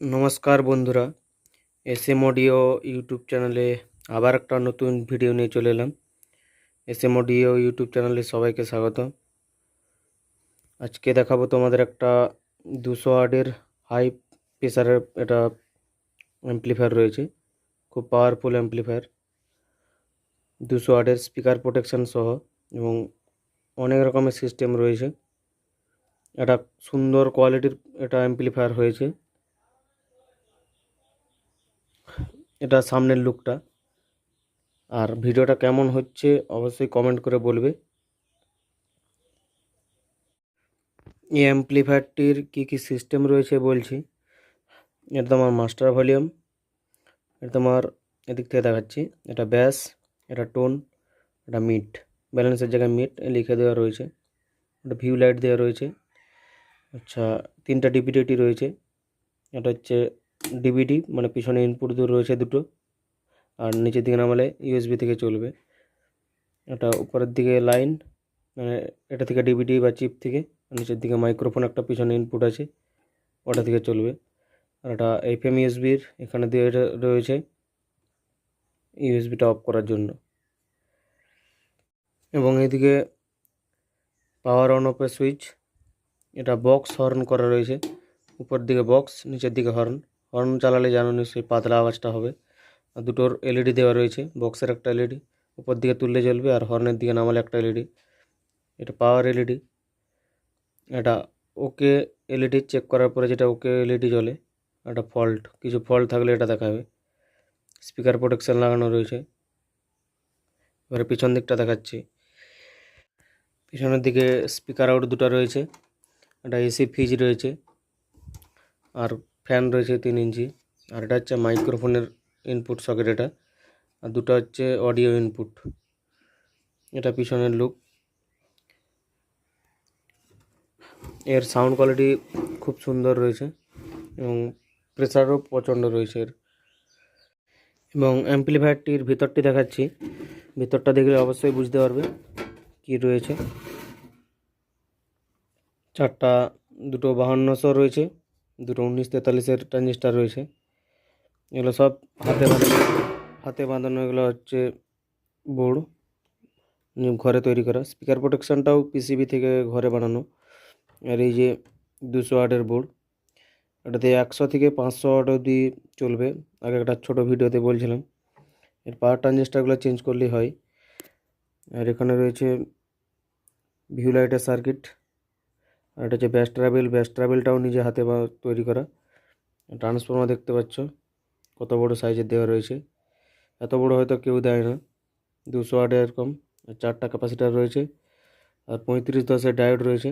নমস্কার বন্ধুরা S M audio YouTube চ্যানেলে আবার একটা নতুন ভিডিও নিয়ে চলে এলাম। এস এম অডিও ইউটিউব চ্যানেলে সবাইকে স্বাগত আজকে দেখাবো তোমাদের একটা দুশো ওয়াটের হাই প্রেসারের এটা অ্যাম্পলিফায়ার রয়েছে, খুব পাওয়ারফুল অ্যাম্পলিফায়ার দুশো ওয়াটের স্পিকার প্রোটেকশন সহ এবং অনেক রকমের সিস্টেম রয়েছে। এটা সুন্দর কোয়ালিটির এটা অ্যাম্পলিফায়ার হয়েছে। এটা সামনের লুকটা আর ভিডিওটা কেমন হচ্ছে অবশ্যই কমেন্ট করে বলবে। এই অ্যাম্পলিফায়ারটির কী কী সিস্টেম রয়েছে বলছি। এটা তোমার মাস্টার ভলিউম এটা তোমার এদিক থেকে দেখাচ্ছি। এটা ব্যাস এটা টোন এটা মিট ব্যালেন্সের জায়গায় মিট লিখে দেওয়া রয়েছে। এটা ভিউ লাইট দেওয়া রয়েছে। আচ্ছা তিনটা ডিপিডিটি রয়েছে। এটা হচ্ছে ডিভিডি মানে পিছনে ইনপুট দূর রয়েছে দুটো। আর নিচের দিকে নামালে ইউএসবি থেকে চলবে। এটা উপরের দিকে লাইন মানে এটা থেকে ডিভিডি বা চিপ থেকে নিচের দিকে মাইক্রোফোন একটা পিছনে ইনপুট আছে, ওটা থেকে চলবে। আর এটা এফ এম ইউএসবির এখানে দিয়ে এটা রয়েছে ইউএসবিটা অফ করার জন্য। এবং এদিকে পাওয়ার অন অফের সুইচ এটা বক্স হর্ন করা রয়েছে। উপর দিকে বক্স নিচের দিকে হর্ন হর্ন চালালে জানো নিশ্চয়ই পাতলা আওয়াজটা হবে। আর দুটোর এলইডি দেওয়া রয়েছে বক্সের একটা এলইডি উপর দিকে তুললে জ্বলবে আর হর্নের দিকে নামালে একটা এলইডি এটা পাওয়ার এলইডি এটা ওকে এলইডি চেক করার পরে যেটা ওকে এলইডি জ্বলে একটা ফল্ট কিছু ফল্ট থাকলে এটা দেখাবে। স্পিকার প্রোটেকশান লাগানো রয়েছে। এবারে পিছন দিকটা দেখাচ্ছি। পিছনের দিকে স্পিকার আউট দুটো রয়েছে, একটা এসি ফ্রিজ রয়েছে, আর ফ্যান রয়েছে তিন ইঞ্চি, আর এটা হচ্ছে মাইক্রোফোনের ইনপুট সকেট এটা, আর দুটো হচ্ছে অডিও ইনপুট এটা পিছনের লুক এর সাউন্ড কোয়ালিটি খুব সুন্দর রয়েছে এবং প্রেসারও প্রচণ্ড রয়েছে এর। এবং অ্যাম্পলিফায়ারটির ভিতরটি দেখাচ্ছি। ভিতরটা দেখলে অবশ্যই বুঝতে পারবে কি রয়েছে। চারটা, দুটো বাহান্নশো রয়েছে। দুটো উনিশ তেতাল্লিশের ট্রানজিস্টার রয়েছে। এগুলো সব হাতে বাঁধানো হাতে বাঁধানো এগুলো হচ্ছে বোর্ড ঘরে তৈরি করা। স্পিকার প্রোটেকশানটাও পিসিবি থেকে ঘরে বানানো। আর এই যে দুশো আটের বোর্ড, এটাতে একশো থেকে পাঁচশো আট অবধি চলবে। আগে একটা ছোটো ভিডিওতে বলছিলাম, এর পাওয়ার ট্রানজিস্টারগুলো চেঞ্জ করলেই হয়। আর এখানে রয়েছে ভিউ লাইটের সার্কিট আর এটা হচ্ছে ব্যাস ট্রাভেল, ব্যাস ট্রাভেলটাও নিজে হাতে বা তৈরি করা। ট্রান্সফর্মার দেখতে পাচ্ছ, কত বড় সাইজের দেওয়া রয়েছে। এত বড় হয়তো কেউ দেয় না, দুশো আট এরকম চারটা ক্যাপাসিটার রয়েছে, আর পঁয়ত্রিশ দশের ডায়োড রয়েছে।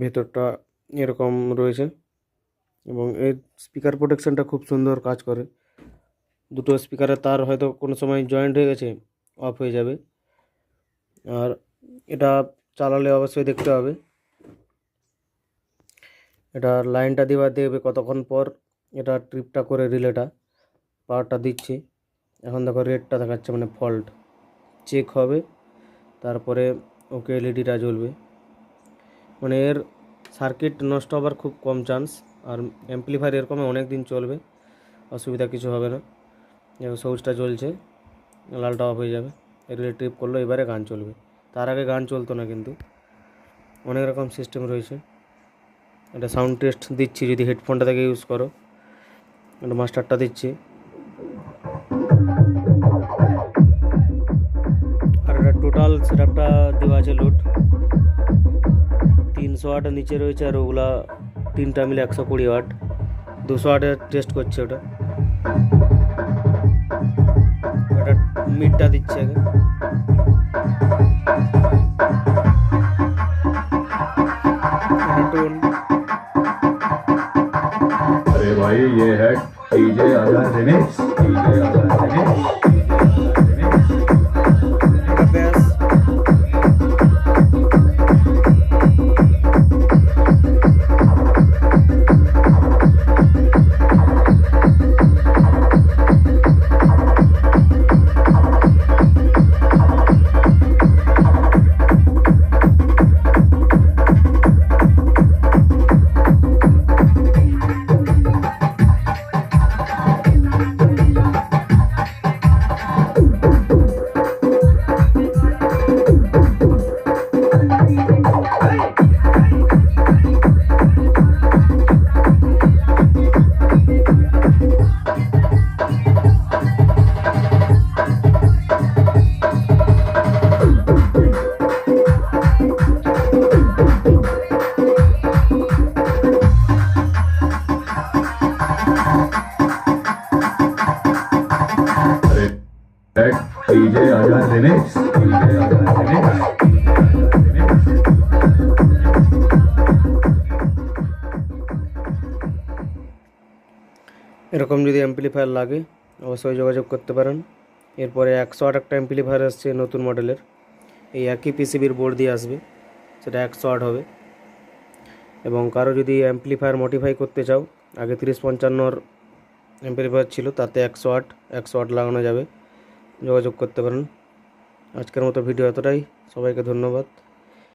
ভেতরটা এরকম রয়েছে, এবং এর স্পিকার প্রোটেকশানটা খুব সুন্দর কাজ করে। দুটো স্পিকারের তার হয়তো কোনো সময় জয়েন্ট হয়ে গেছে, অফ হয়ে যাবে। আর এটা চালালে অবশ্যই দেখতে হবে। এটা লাইনটা দেওয়া দেখবে কতক্ষণ পর, এটা ট্রিপটা করে রিলেটা পাওয়ারটা দিচ্ছি। এখন দেখো রেডটা দেখাচ্ছে মানে ফল্ট চেক হবে, তারপরে ওকে এলইডিটা জ্বলবে। মানে এর সার্কিট নষ্ট হবার খুব কম চান্স আর অ্যাম্পলিফায়ার এরকম অনেক দিন চলবে, অসুবিধা কিছু হবে না। সবুজটা জ্বলছে, লালটা অফ হয়ে যাবে। রিলে ট্রিপ করল, এবারে গান চলবে। তার আগে গান চলতো না কিন্তু। অনেক রকম সিস্টেম রয়েছে। এটা সাউন্ড টেস্ট দিচ্ছি, যদি হেডফোনটা থেকে ইউজ করো। এটা মাস্টারটা দিচ্ছি। আর এটা টোটাল সেটআপটা দেওয়া আছে লোড তিনশো ওয়াট নিচে রয়েছে আর ওগুলা তিনটা মিলে একশো কুড়ি ওয়াট দুশো ওয়াটের টেস্ট করছে ওটা। ওটা মিডটা দিচ্ছে আগে। ये है डीजे आजा रिमिक्स डीजे आजा रिमिक्स এরকম যদি অ্যাম্পলিফায়ার লাগে, অবশ্যই যোগাযোগ করতে পারেন। এরপরে একশো আট একটা অ্যাম্পলিফায়ার আসছে নতুন মডেলের এই একই পিসিবির বোর্ড দিয়ে আসবে, সেটা একশো আট হবে। এবং কারও যদি অ্যাম্পলিফায়ার মডিফাই করতে চাও, আগে তিরিশ পঞ্চান্নর অ্যাম্পলিফায়ার ছিল, তাতে একশো আট একশো আট লাগানো যাবে। যোগাযোগ করতে পারেন। আজকের মতো ভিডিও এতটাই। সবাইকে ধন্যবাদ।